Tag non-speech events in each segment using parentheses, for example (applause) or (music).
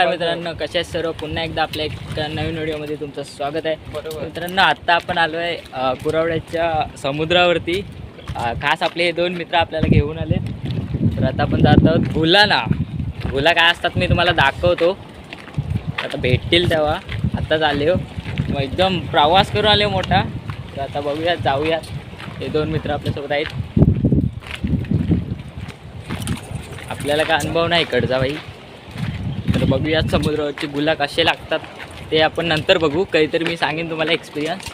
नमस्कार मित्रांनो कशा आहेत सर्व? पुन्हा एकदा आपल्या एक नवीन व्हिडिओमध्ये तुमचं स्वागत आहे. मित्रांनो आत्ता आपण आलो आहे अ, कुरावड्याच्या समुद्रावरती. खास आपले हे दोन मित्र आपल्याला घेऊन आले. तर आता आपण जात आहोत भुलाना भुला काय असतात मी तुम्हाला दाखवतो. आता भेटतील तेव्हा. आत्ताच आले हो. मग एकदम प्रवास करून आले हो मोठा. तर आता बघूयात जाऊयात. हे दोन मित्र आपल्यासोबत आहेत. आपल्याला काय अनुभव नाही इकडचा बाई तर बघूयात समुद्रावरची गुला कसे लागतात. ते आपण नंतर बघू. काहीतरी मी सांगेन तुम्हाला एक्सपिरियन्स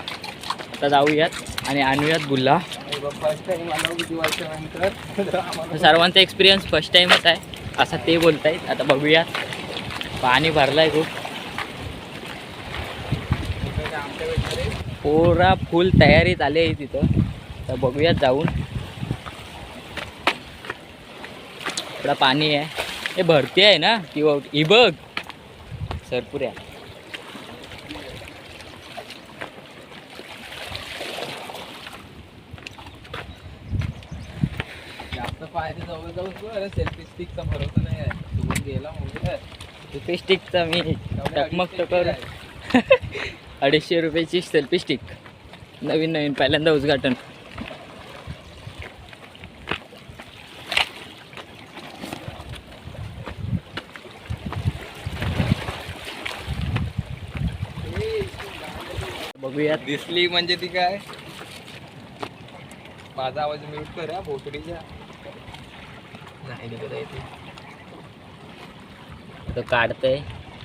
आता जाऊयात आणि आणूयात गुल्ला. फर्स्ट आलो किती वर्षानंतर सर्वांचा एक्सपिरियन्स फर्स्ट टाईमच आहे. असं ते बोलतायत. आता बघूयात. पाणी भरलं आहे खूप. पोरा फुल तयारीत आले आहे तिथं. तर बघूयात जाऊन. थोडा पाणी आहे. हे भरती आहे ना किंवा ही बघ. सरपुऱ्या सेल्फी स्टिकचा मी टकमक कर. (laughs) अडीचशे रुपयाची सेल्फी स्टिक नवीन नवीन पहिल्यांदा उद्घाटन. बघूयात. दिसली म्हणजे ती काय? माझा आवाज म्यूट कर भोसडीच्या नाही निघत आहे ती. तो काढतंय.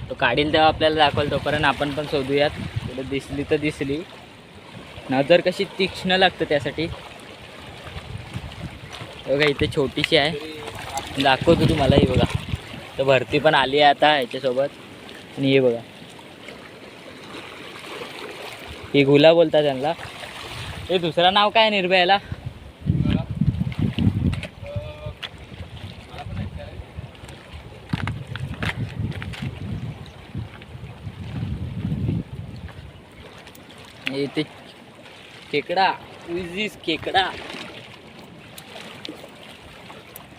तो काढील तेव्हा आपल्याला दाखवल तोपर्यंत आपण पण शोधूयात. थोडं दिसली तर दिसली. नजर कशी तीक्ष्ण लागतं त्यासाठी. बघा इथे छोटीशी आहे. दाखवतो तुम्हाला ही बघा. तर भरती पण आली आहे आता ह्याच्यासोबत आणि हे बघा. ही गुला बोलतात त्यांना. हे दुसरं नाव काय निर्भयाला? ते इथे उजीस केकडा.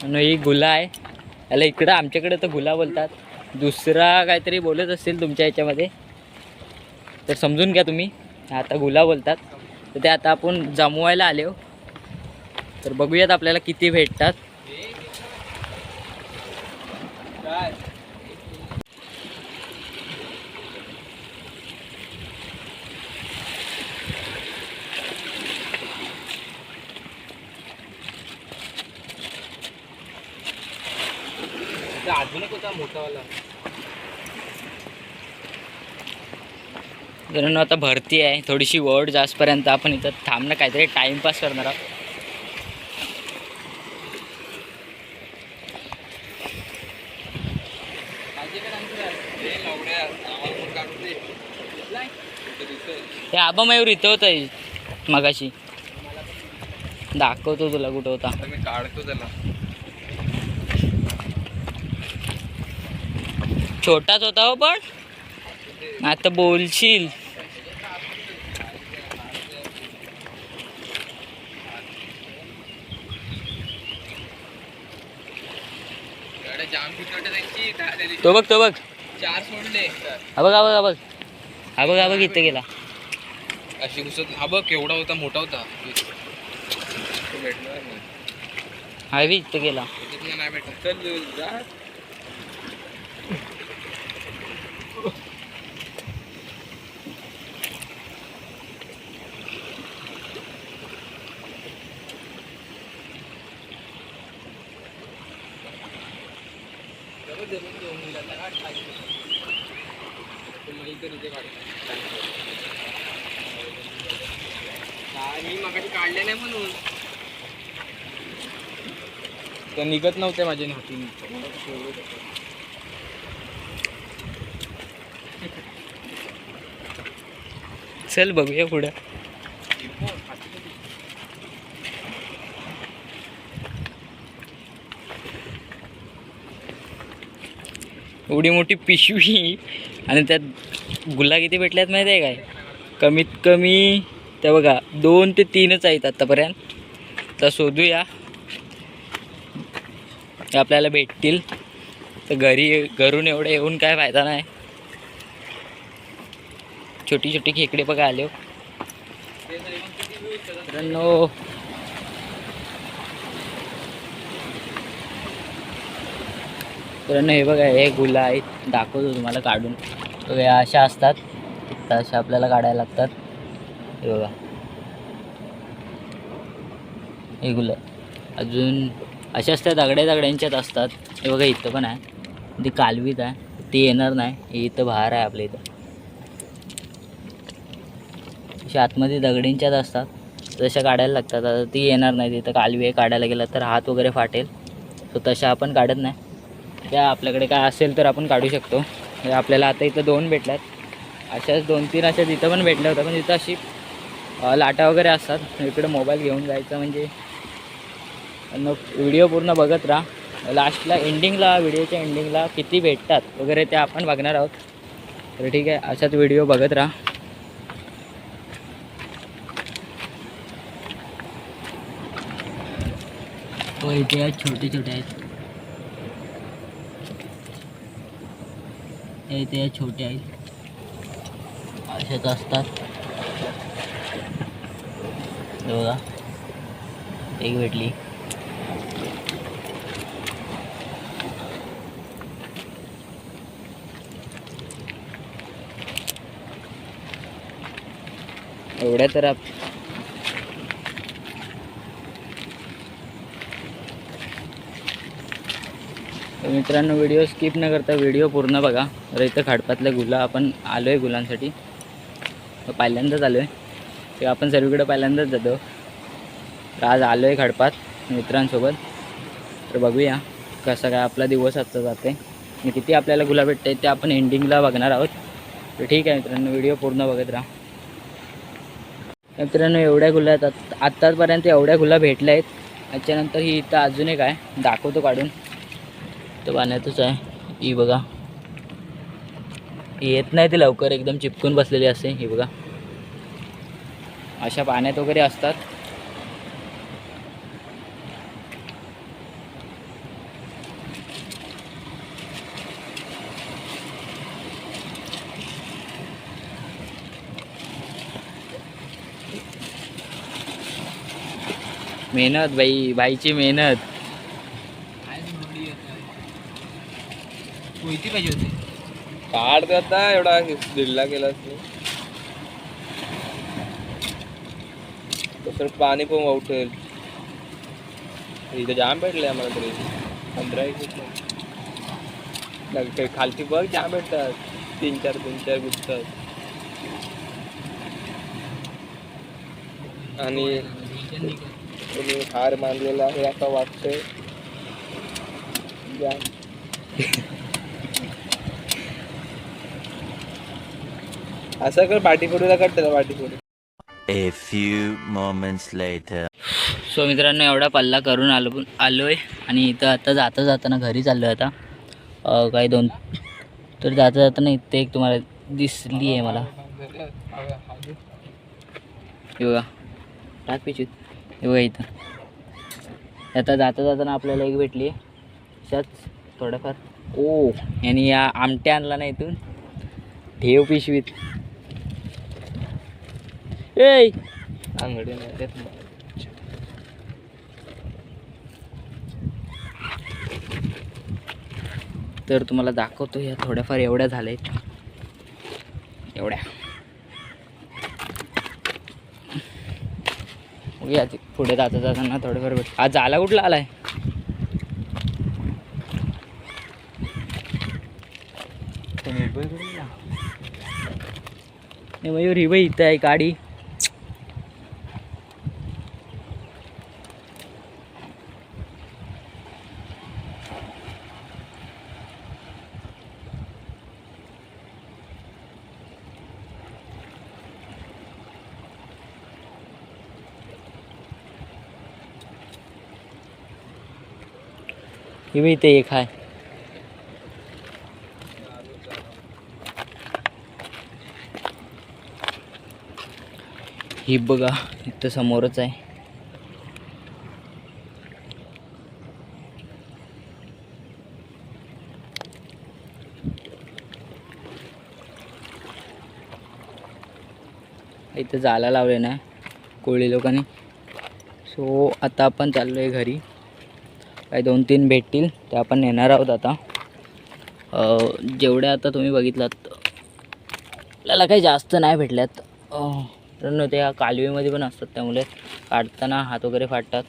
ही गुला आहे. याला इकडं आमच्याकडे तर गुला बोलतात. दुसरा काहीतरी बोलत असतील तुमच्या ह्याच्यामध्ये तर समजून घ्या तुम्ही. आता गुला बोलतात. तर ते आता आपण जमवायला आले हो. तर बघूयात आपल्याला किती भेटतात. अजून मोठावाला. कारण आता भरती आहे. थोडीशी वड जास्तपर्यंत आपण इथं थांबणं काहीतरी टाईमपास करणार आहोत. हे आबा मयूर इथं होतं आहे मगाशी. दाखवतो तुला कुठं होता. काढतो त्याला. छोटाच होता हो पण. आता बोलशील गाड्या जाम तिकडे त्यांची काय त्या दिवशी तो बघ तो बघ. चार सोडले. हा बघ हा बघ हा बघ. हा बघ हा बघ इथं गेला. अशी घुसत हा बघ केवढा होता मोठा होता. तो भेटणार नाही हा बी इथं गेला. नाही भेटणार. चल जा. तर निघत नव्हत्या माझ्या हातून चल बघूया पुढं. एवढी मोठी पिशवी आणि त्यात गुल्ला किती भेटल्यात माहिती आहे काय? कमीत कमी त्या बघा दोन ते तीनच आहेत आत्तापर्यंत तर शोधूया. ते आपल्याला भेटतील. तर घरी घरून एवढं येऊन काय फायदा नाही. छोटी छोटी खेकडे बघा आले हो. मित्रांनो. मित्रांनो हे बघा हे गुला आहेत दाखवतो तुम्हाला काढून. बघा अशा असतात. तर अशा आपल्याला काढायला लागतात. हे बघा. हे गुलं अजून अशाच त्या दगड्या दगड्यांच्यात असतात. हे बघा इथं पण आहे. ती कालवीत आहे. ती येणार नाही. हे इथं बाहेर आहे आपल्या इथं. अशा आतमध्ये दगडींच्यात असतात. तशा काढायला लागतात. आता ती येणार नाही. तिथं कालवी आहे काढायला गेलं तर हात वगैरे फाटेल. सो तशा आपण काढत नाही. त्या आपल्याकडे काय असेल तर आपण काढू शकतो. आपल्याला आता इथं दोन भेटल्यात. अशाच दोन तीन अशा तिथं पण भेटल्या होत्या. पण तिथं अशी लाटा वगैरे असतात. इकडे मोबाईल घेऊन जायचं म्हणजे व्हिडिओ पूर्ण बघत राहा. लास्टला एंडिंगला व्हिडिओच्या एंडिंगला किती भेटतात वगैरे ते आपण बघणार आहोत. तर ठीक आहे अशाच व्हिडिओ बघत राहा. हो इथे आहेत छोटे छोटे आहेत. हे इथे छोटे आहेत. असेच असतात. बघा. एक भेटली. एवढ्या तर आप मित्रांनो व्हिडिओ स्किप न करता व्हिडिओ पूर्ण बघा. तर इथं खाडपातल्या गुला आपण आलो आहे गुलांसाठी पहिल्यांदाच आलो आहे ते आपण सर्वीकडे पहिल्यांदाच जातो. तर आज आलो आहे खडपात मित्रांसोबत. तर बघूया कसा काय आपला दिवस आजचा जाते आणि किती आपल्याला गुलाब भेटते ते आपण एंडिंगला बघणार आहोत. तर ठीक आहे मित्रांनो व्हिडिओ पूर्ण बघत राहा. मित्रांनो एवढ्या गुला आहेत आत्तापर्यंत एवढ्या गुला भेटल्या आहेत. त्याच्यानंतर ही इथं अजून एक आहे. दाखवतो काढून. तर पाण्यातच आहे. ही बघा. येत नाही ती लवकर. एकदम चिपकून बसलेली असते ही बघा. अशा पाण्यात वगैरे असतात. मेहनत बाई बाईची मेहनत. कोयती पाहिजे होती? काढ आता एवढा दिल्ला केला तसं पाणी पण उठेल इथं जाम भेटले आम्हाला तरी. पंधरा एक खालची बघ जाम भेटतात. तीन चार तीन चार गुच्छात आणि तुम्ही हार मानलेला आहे आता वाटतंय. असं कर कट त्याला पाठीफोडी A few moments later. So मित्रांनो एवढा पल्ला करून आलो आलो आहे आणि इथं आता जाता जाताना घरी चाललो आहे आता. अं, काही दोन तर जाता जाताना इथे एक तुम्हाला दिसली आहे मला टाक पिशवीत हे बघा इथं. आता जाता जाताना आपल्याला एक भेटली. अशाच थोडंफार. ओ. यांनी या आमट्या आणला ना इथून. ठेव पिशवीत. ए अंगडी नाही देत नाही. तर तुम्हाला दाखवतो या थोड्याफार एवढ्या झाल्या आहेत एवढ्या. बघूया ते पुढे जाता जाताना थोडंफार भेट आज झाला कुठला आलाय? मयूर ही बाई इथं आहे गाडी. हे इथे एक आहे ही बघा इथं समोरच आहे. इथं जायला लावले ना कोळी लोकांनी. सो आता आपण चाललो आहे घरी. काही दोन तीन भेटतील ते आपण नेणार आहोत आता. जेवढ्या आता तुम्ही बघितलात आपल्याला काही जास्त नाही भेटल्यात. तर त्या कालवीमध्ये पण असतात त्यामुळे काढताना हात वगैरे फाटतात.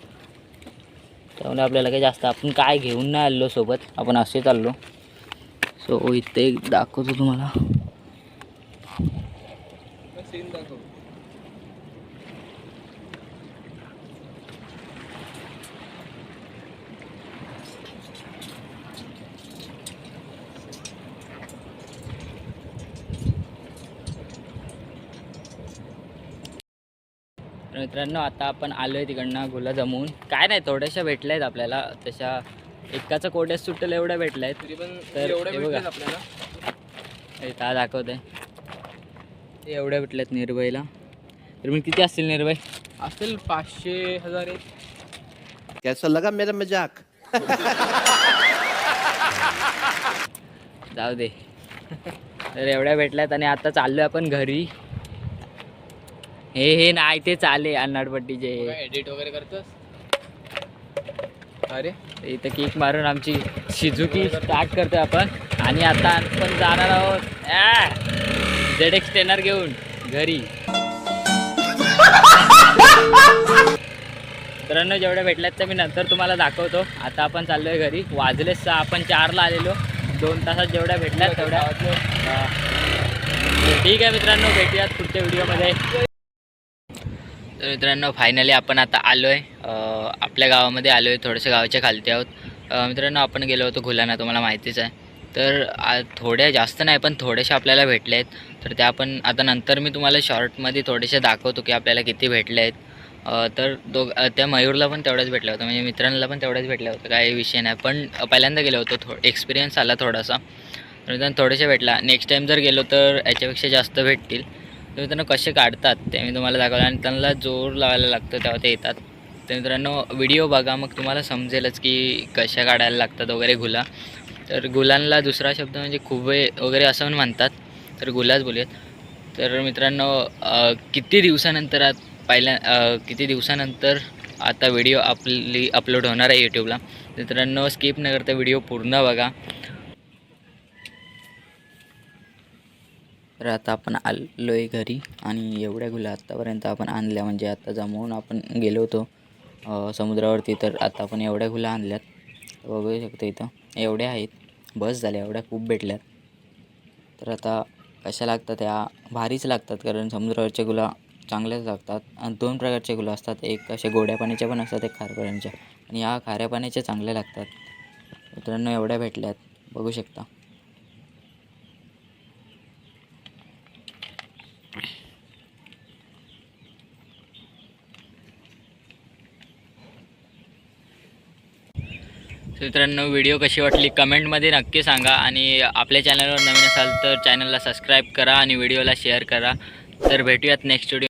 त्यामुळे आपल्याला काही जास्त आपण काय घेऊन नाही आलो सोबत आपण असे चाललो. सो इथे एक दाखवतो तुम्हाला. मित्रांनो आता आपण आलो आहे तिकडनं गुला जमवून काय नाही थोड्याशा भेटल्या आहेत आपल्याला. तशा एकाचं कोड्यास सुटेल एवढ्या भेटल्या आहेत तरी पण तर एवढं हे बघा. दाखवत आहे एवढ्या भेटल्यात निर्भयला. तर मी किती असतील निर्भय? असेल पाचशे हजार एक. कैसा लगा मेरा मजाक? जाऊ दे. तर एवढ्या भेटल्यात आणि आता चाललोय आपण घरी. हे हे नाही ते चाले अन्नाडपट्टीचे एडिट वगैरे करतोस? अरे. इथं केक मारून आमची शिजुकी स्टार्ट करतोय आपण. आणि आता आपण जाणार आहोत झेड एक्स टेनर घेऊन घरी. मित्रांनो जेवढ्या भेटल्यात तर मी नंतर तुम्हाला दाखवतो. आता आपण चाललोय घरी. वाजले सहा आपण चारला आलेलो. दोन तासात जेवढ्या भेटल्यात तेवढ्या. ठीक आहे मित्रांनो भेटूयात पुढच्या व्हिडिओमध्ये तर मित्रांनो फायनली आपण आता आलो आहे आपल्या गावामध्ये आलो आहे थोडंसं गावाच्या खालती आहोत. मित्रांनो आपण गेलो होतो घुलाना तुम्हाला माहितीच आहे. तर आ, थोड्या जास्त नाही पण थोड्याशा आपल्याला भेटले आहेत. तर त्या आपण आता नंतर मी तुम्हाला शॉर्टमध्ये थोडेसे दाखवतो की आपल्याला किती भेटले आहेत. तर दोघ त्या मयूरला पण तेवढंच भेटलं होतं म्हणजे मित्रांना पण तेवढंच भेटलं होतं काही विषय नाही. पण पहिल्यांदा गेलो होतो थो एक्सपिरियन्स आला थोडासा. तर मित्रांनो थोडेसे भेटला. नेक्स्ट टाईम जर गेलो तर याच्यापेक्षा जास्त भेटतील. तर मित्रांनो कसे काढतात ते मी तुम्हाला दाखवलं आणि त्यांना जोर लावायला लागतं तेव्हा ते येतात. तर मित्रांनो व्हिडिओ बघा मग तुम्हाला समजेलच की कशा काढायला लागतात वगैरे गुला. तर गुलांना दुसरा शब्द म्हणजे खुबे वगैरे असं पण म्हणतात. तर गुलाच बोलूयात. तर मित्रांनो किती दिवसानंतर आत पहिल्या किती दिवसानंतर आता व्हिडिओ आपली अपलोड होणार आहे यूट्यूबला मित्रांनो स्किप न करता व्हिडिओ पूर्ण बघा. तर आता आपण आलो आहे घरी आणि एवढ्या गुला आत्तापर्यंत आपण आणल्या. म्हणजे आता जमवून आपण गेलो होतो समुद्रावरती. तर आता आपण एवढ्या गुला आणल्यात. बघू शकतो इथं. एवढ्या आहेत. बस झाल्या. एवढ्या खूप भेटल्यात. तर आता कशा लागतात या भारीच लागतात. कारण समुद्रावरच्या गुला चांगल्याच लागतात. आणि दोन प्रकारचे गुला असतात. एक असे गोड्या पाण्याच्या पण असतात. एक खाऱ्या पाण्याच्या आणि ह्या खाऱ्या पाण्याच्या चांगल्या लागतात. मित्रांनो एवढ्या भेटल्यात. बघू शकता. मित्रांनो व्हिडिओ कशी वाटली कमेंटमध्ये नक्की सांगा आणि आपल्या चॅनलवर नवीन असाल तर चॅनलला सबस्क्राईब करा आणि व्हिडिओला शेअर करा. तर भेटूयात नेक्स्ट व्हिडिओ